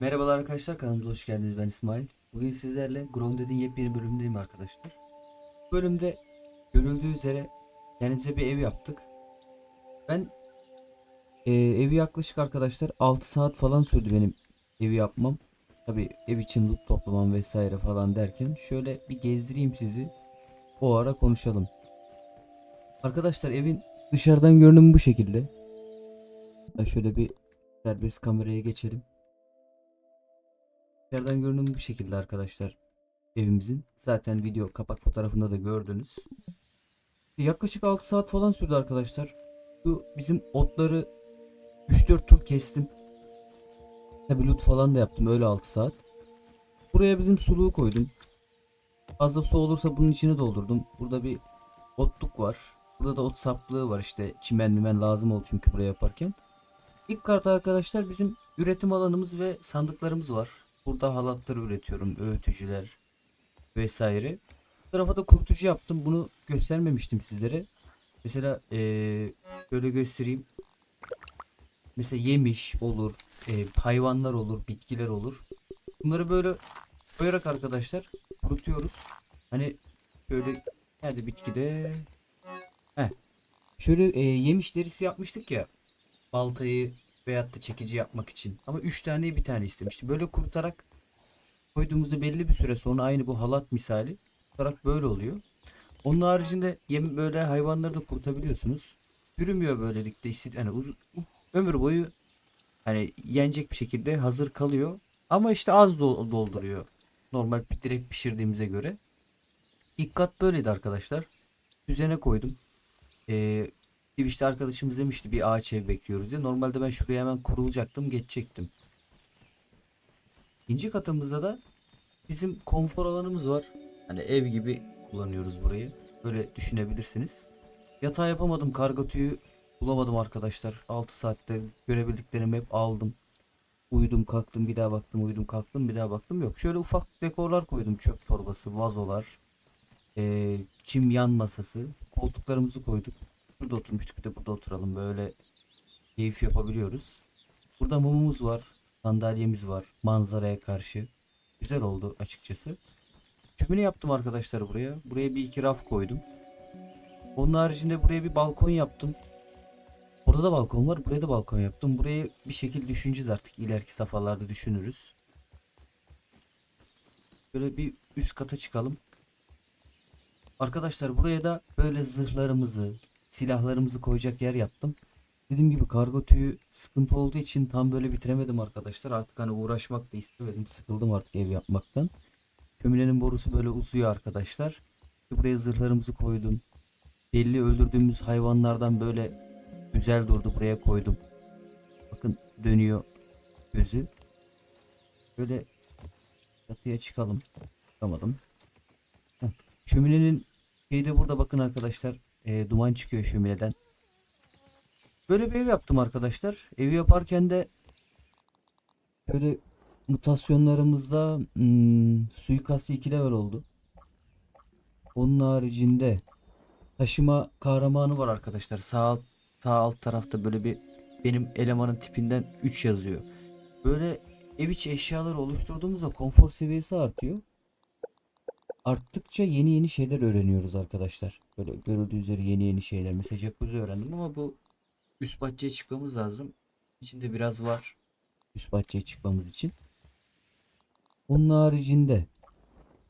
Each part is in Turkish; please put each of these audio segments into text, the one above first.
Merhabalar arkadaşlar kanalımıza hoş geldiniz ben İsmail. Bugün sizlerle Grounded'in yepyeni bölümündeyim arkadaşlar. Bu bölümde görüldüğü üzere kendimize bir ev yaptık. Ben e, evi yaklaşık arkadaşlar 6 saat falan sürdü benim evi yapmam. Tabi ev için loot toplamam vesaire falan derken şöyle bir gezdireyim sizi. O ara konuşalım. Arkadaşlar evin dışarıdan görünümü bu şekilde. Şöyle bir serbest kameraya geçelim. Dışarıdan görünümü bu şekilde arkadaşlar evimizin. Zaten video kapak fotoğrafında da gördünüz. Yaklaşık 6 saat falan sürdü arkadaşlar. Şu bizim otları 3-4 tur kestim. Tabi loot falan da yaptım öyle 6 saat. Buraya bizim suluğu koydum. Fazla su olursa bunun içine doldurdum. Burada bir otluk var. Burada da ot saplığı var işte çimen mimen lazım oldu çünkü buraya yaparken. İlk karta arkadaşlar bizim üretim alanımız ve sandıklarımız var. Burada halatları üretiyorum, öğütücüler vesaire. Bu tarafa da kurutucu yaptım. Bunu göstermemiştim sizlere. Mesela eee şöyle göstereyim. Mesela yemiş olur, eee, hayvanlar olur, bitkiler olur. Bunları böyle koyarak arkadaşlar kurutuyoruz. Hani şöyle nerede bitkide? Heh. Şöyle eee, yemiş derisi yapmıştık ya. Baltayı veyahut da çekici yapmak için. Ama 3 tane bir tane istemişti. Böyle kurutarak koyduğumuzda belli bir süre sonra aynı bu halat misali kurutarak böyle oluyor. Onun haricinde yem böyle hayvanları da kurutabiliyorsunuz. Yürümüyor böylelikle yani uz- ömür boyu hani yenecek bir şekilde hazır kalıyor. Ama işte az dol- dolduruyor. Normal direkt pişirdiğimize göre. İlk kat böyleydi arkadaşlar. Üzerine koydum. Ee, Twitch'te arkadaşımız demişti bir ağaç ev bekliyoruz diye. Normalde ben şuraya hemen kurulacaktım, geçecektim. İkinci katımızda da bizim konfor alanımız var. Hani ev gibi kullanıyoruz burayı. Böyle düşünebilirsiniz. Yatağı yapamadım, karga tüyü bulamadım arkadaşlar. 6 saatte görebildiklerimi hep aldım. Uyudum kalktım bir daha baktım uyudum kalktım bir daha baktım yok. Şöyle ufak dekorlar koydum çöp torbası, vazolar, eee, çim yan masası, koltuklarımızı koyduk. Burada oturmuştuk bir de burada oturalım böyle keyif yapabiliyoruz. Burada mumumuz var, sandalyemiz var manzaraya karşı. Güzel oldu açıkçası. Çömine yaptım arkadaşlar buraya. Buraya bir iki raf koydum. Onun haricinde buraya bir balkon yaptım. Burada da balkon var, buraya da balkon yaptım. Burayı bir şekilde düşüneceğiz artık ileriki safhalarda düşünürüz. Böyle bir üst kata çıkalım. Arkadaşlar buraya da böyle zırhlarımızı, silahlarımızı koyacak yer yaptım. Dediğim gibi kargo tüyü sıkıntı olduğu için tam böyle bitiremedim arkadaşlar. Artık hani uğraşmak da istemedim. Sıkıldım artık ev yapmaktan. Kömülenin borusu böyle uzuyor arkadaşlar. Buraya zırhlarımızı koydum. Belli öldürdüğümüz hayvanlardan böyle güzel durdu buraya koydum. Bakın dönüyor gözü. Böyle çatıya çıkalım. Çıkamadım. Heh. Şöminenin de burada bakın arkadaşlar. Ee, duman çıkıyor şömineden. Böyle bir ev yaptım arkadaşlar. Evi yaparken de böyle mutasyonlarımızda hmm, suikastı 2 level oldu. Onun haricinde taşıma kahramanı var arkadaşlar. Sağ alt, sağ alt tarafta böyle bir benim elemanın tipinden 3 yazıyor. Böyle ev içi eşyaları oluşturduğumuzda konfor seviyesi artıyor. Arttıkça yeni yeni şeyler öğreniyoruz arkadaşlar. Böyle görüldüğü üzere yeni yeni şeyler. Mesela jacuzzi öğrendim ama bu üst bahçeye çıkmamız lazım. İçinde biraz var. Üst bahçeye çıkmamız için. Onun haricinde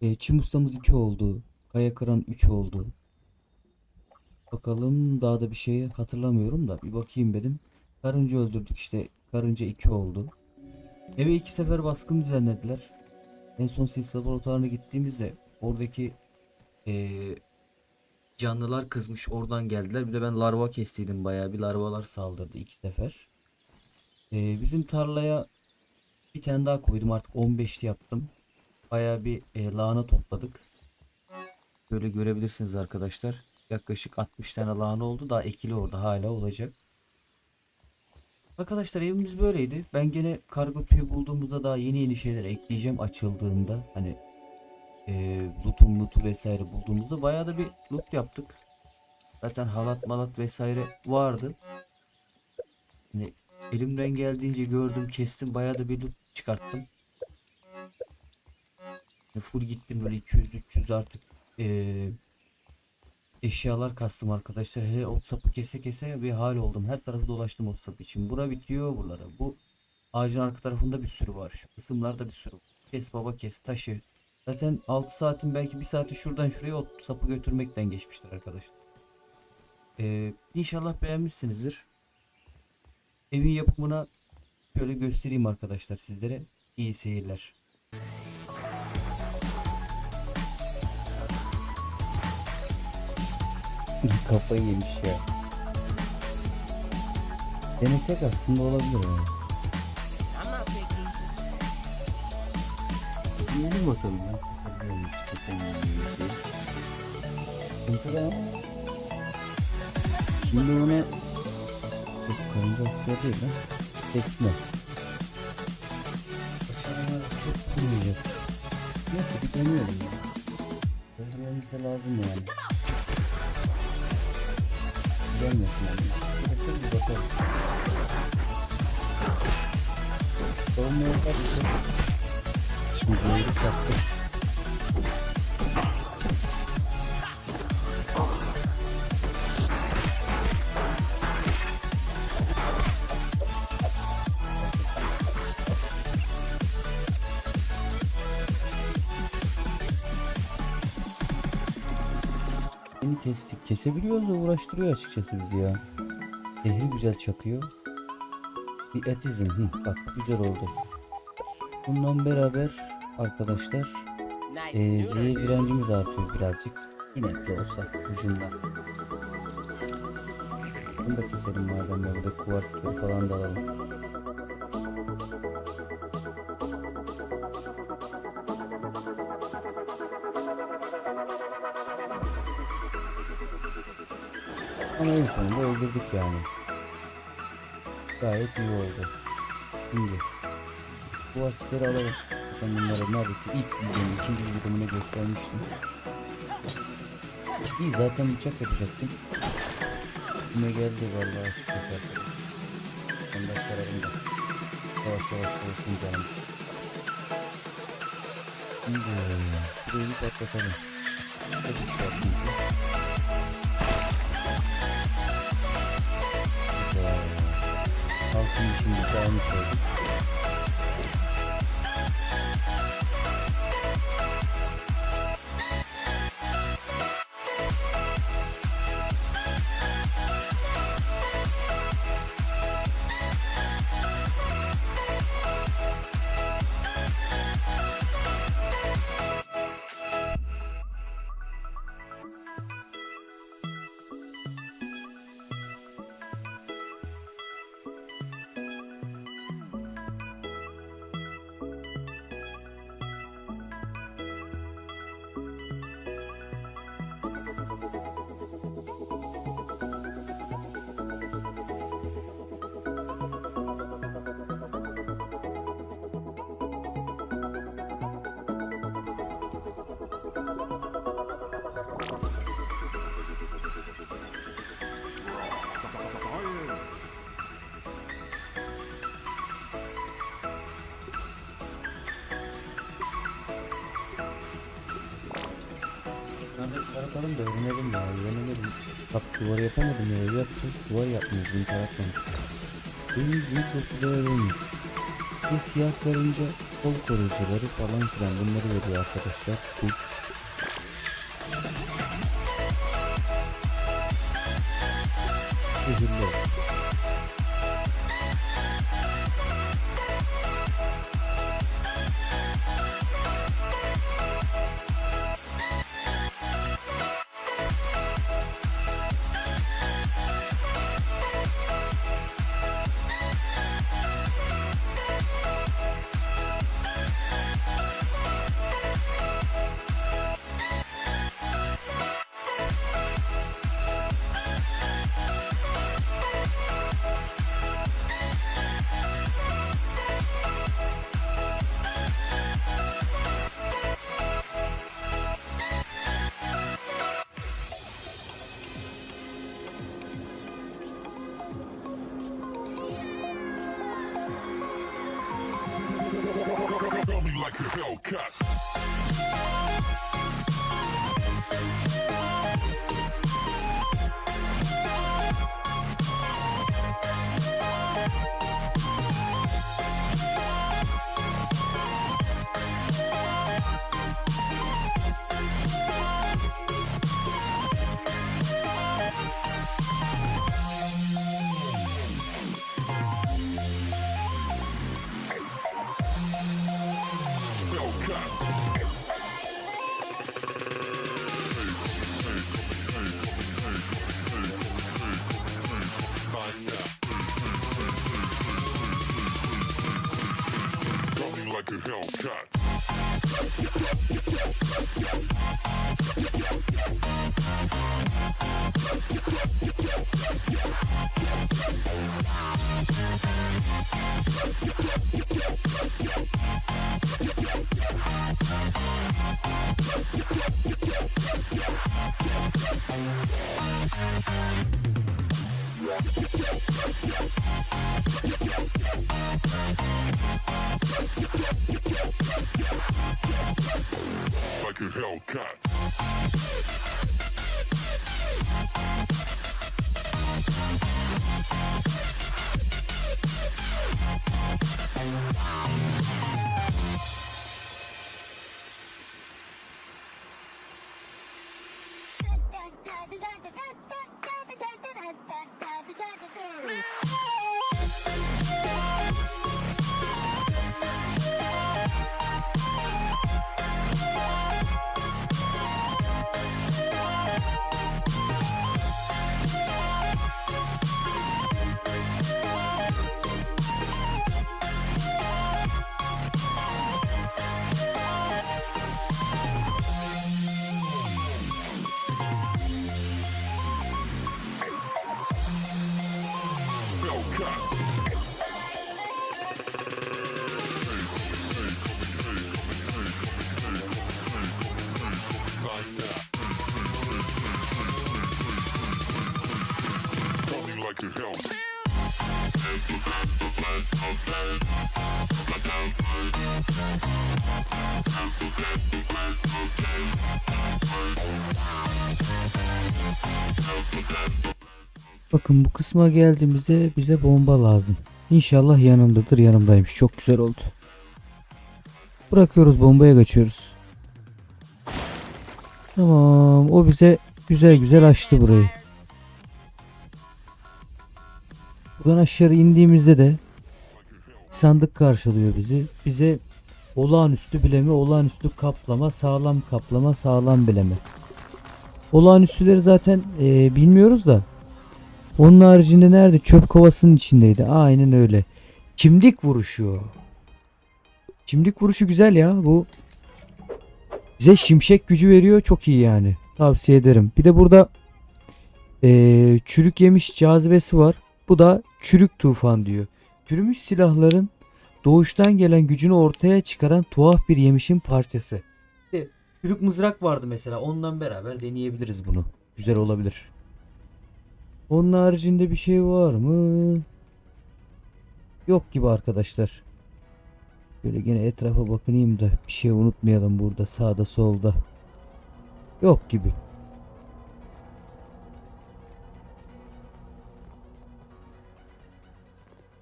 e, çim ustamız 2 oldu. Kaya kıran 3 oldu. Bakalım daha da bir şey hatırlamıyorum da bir bakayım dedim. Karınca öldürdük işte. Karınca 2 oldu. Eve iki sefer baskın düzenlediler. En son sis laboratuvarına gittiğimizde oradaki eee, canlılar kızmış oradan geldiler. Bir de ben larva kestiydim bayağı bir larvalar saldırdı iki sefer. Eee, bizim tarlaya bir tane daha koydum artık 15'li yaptım. Bayağı bir eee, lahana topladık. Böyle görebilirsiniz arkadaşlar. Yaklaşık 60 tane lahana oldu. Daha ekili orada hala olacak. Arkadaşlar evimiz böyleydi. Ben gene kargo tüyü bulduğumuzda daha yeni yeni şeyler ekleyeceğim açıldığında. Hani loot'un loot'u vesaire bulduğumuzda bayağı da bir loot yaptık. Zaten halat malat vesaire vardı. Hani elimden geldiğince gördüm kestim bayağı da bir loot çıkarttım. Ve full gittim böyle 200-300 artık eee, eşyalar kastım arkadaşlar. Hele ot sapı kese kese bir hal oldum. Her tarafı dolaştım ot sapı için. Bura bitiyor buralara. Bu ağacın arka tarafında bir sürü var. Şu kısımlarda bir sürü. Kes baba kes taşı. Zaten 6 saatin belki 1 saati şuradan şuraya ot sapı götürmekten geçmiştir arkadaşlar. Ee, inşallah beğenmişsinizdir. Evin yapımına şöyle göstereyim arkadaşlar sizlere. İyi seyirler. Kafayı yemiş ya. Denesek aslında olabilir yani. Deneyelim bakalım ya. Kesebiliyor muyuz? Kesemiyor muyuz. Sıkıntı da ama. Şimdi ona Yok karınca asker değil. Kesme. Başarılar çok kurmayacak. Neyse bir deneyelim ya. Öldürmemiz de lazım yani. Gelmesin yani. Bakın bir bakalım. Savunma yaparsa Şimdi zehri çaktım. Yeni kestik. Kesebiliyoruz da uğraştırıyor açıkçası bizi ya. Zehri güzel çakıyor. Bir etizm. Hı, bak güzel oldu. Bundan beraber arkadaşlar ee, noodle. zehir direncimiz artıyor birazcık. Yine de olsa ucundan. Bunu da keselim madem burada kuvarsları falan da alalım. Ama en sonunda öldürdük yani. Gayet iyi oldu. Şimdi bu askeri alalım. Ben bunları neredeyse ilk videomun ikinci videomuna göstermiştim. İyi zaten bıçak yapacaktım. Kime geldi vallahi açıkçası. De sararım da. Yavaş yavaş olsun canım. Şimdi burayı bir patlatalım. Var çünkü. Güzel. Altın içinde kalmış olduk. Bırakalım da öğrenelim ya. Öğrenelim. Bak duvarı yapamadım ya. Yapacağız. Duvar yapmıyoruz. İntihar yapmadık. Benim büyük okulda öğrenmiş. Ve siyah karınca kol koruyucuları falan filan bunları veriyor arkadaşlar. Bu Zehirli. Hellcat. Like a Hellcat. Bye. Bakın bu kısma geldiğimizde bize bomba lazım. İnşallah yanımdadır. Yanımdaymış. Çok güzel oldu. Bırakıyoruz bombaya kaçıyoruz. Tamam. O bize güzel güzel açtı burayı. Buradan aşağı indiğimizde de sandık karşılıyor bizi. Bize olağanüstü bileme, olağanüstü kaplama, sağlam kaplama, sağlam bileme. Olağanüstüleri zaten eee, bilmiyoruz da onun haricinde nerede? Çöp kovasının içindeydi. Aynen öyle. Çimdik vuruşu. Çimdik vuruşu güzel ya. Bu bize şimşek gücü veriyor. Çok iyi yani. Tavsiye ederim. Bir de burada eee, çürük yemiş cazibesi var. Bu da çürük tufan diyor. Çürümüş silahların doğuştan gelen gücünü ortaya çıkaran tuhaf bir yemişin parçası. De Çürük mızrak vardı mesela. Ondan beraber deneyebiliriz bunu. Güzel olabilir. Onun haricinde bir şey var mı? Yok gibi arkadaşlar. Böyle gene etrafa bakınayım da bir şey unutmayalım burada sağda solda. Yok gibi.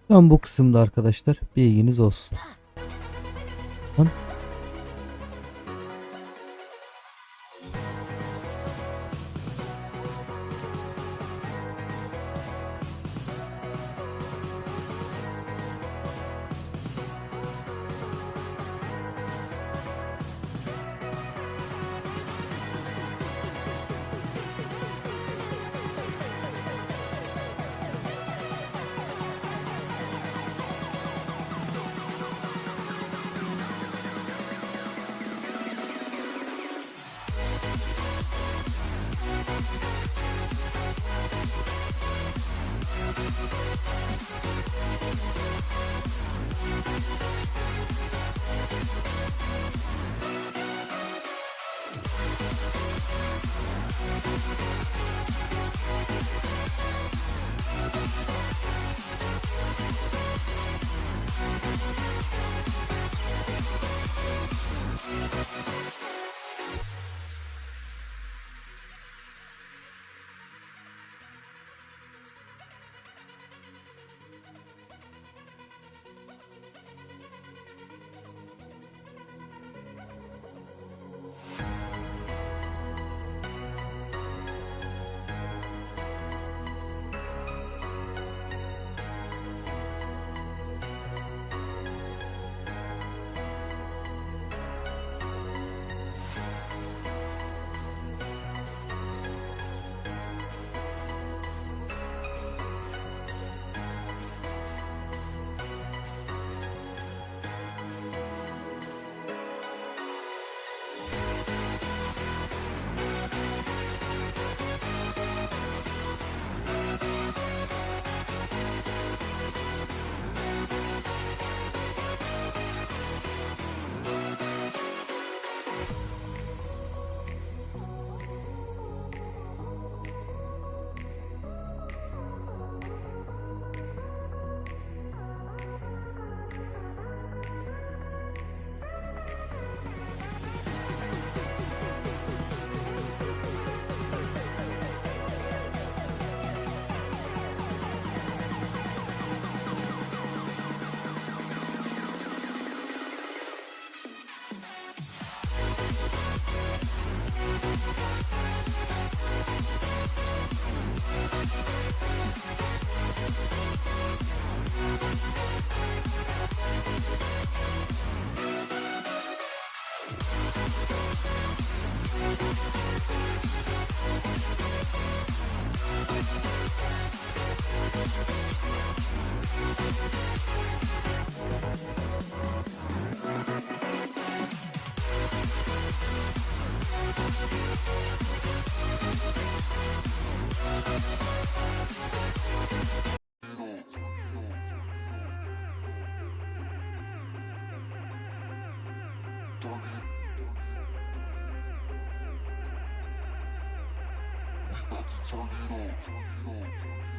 Tam bu kısımda arkadaşlar bilginiz olsun. Lan. It's a turn it tornado.